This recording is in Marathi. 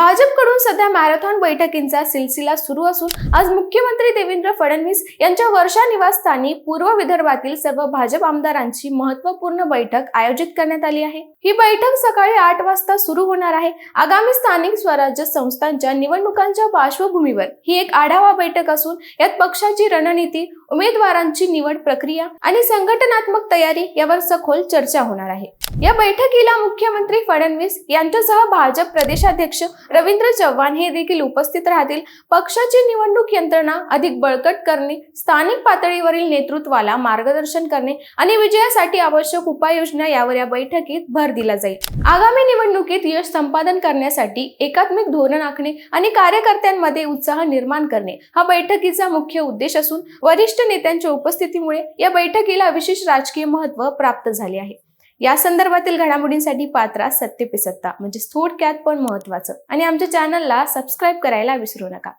भाजपकडून सध्या मॅरेथॉन बैठकींचा सिलसिला सुरू असून आज मुख्यमंत्री देवेंद्र फडणवीस यांच्या वर्षा निवासस्थानी पूर्व विदर्भातील सर्व भाजप आमदारांची महत्त्वपूर्ण बैठक आयोजित करण्यात आली आहे. ही बैठक सकाळी आठ वाजता सुरू होणार आहे. आगामी स्थानिक स्वराज्य संस्थांच्या निवडणुकांच्या पार्श्वभूमीवर ही एक आढावा बैठक असून यात पक्षाची रणनीती उमेदवारांची निवड प्रक्रिया आणि संघटनात्मक तयारी यावर सखोल चर्चा होणार आहे. या बैठकीला मुख्यमंत्री फडणवीस यांच्यासह भाजप प्रदेशाध्यक्ष रवींद्र चव्हाण हे देखील उपस्थित राहतील. पक्षाची निवडणूक यंत्रणा अधिक बळकट करणे स्थानिक पातळीवरील नेतृत्वाला मार्गदर्शन करणे आणि विजयासाठी आवश्यक उपाययोजना यावर या बैठकीत भर दिला जाईल. आगामी निवडणुकीत यश संपादन करण्यासाठी एकात्मिक धोरण आखणे आणि कार्यकर्त्यांमध्ये उत्साह निर्माण करणे हा बैठकीचा मुख्य उद्देश असून वरिष्ठ नेत्यांच्या उपस्थितीमुळे या बैठकीला विशेष राजकीय महत्त्व प्राप्त झाले आहे. या संदर्भातील घडामोडींसाठी पात्रा सत्य पिसत्ता म्हणजे थोडक्यात पण महत्वाचं आणि आमच्या चॅनलला सबस्क्राईब करायला विसरू नका.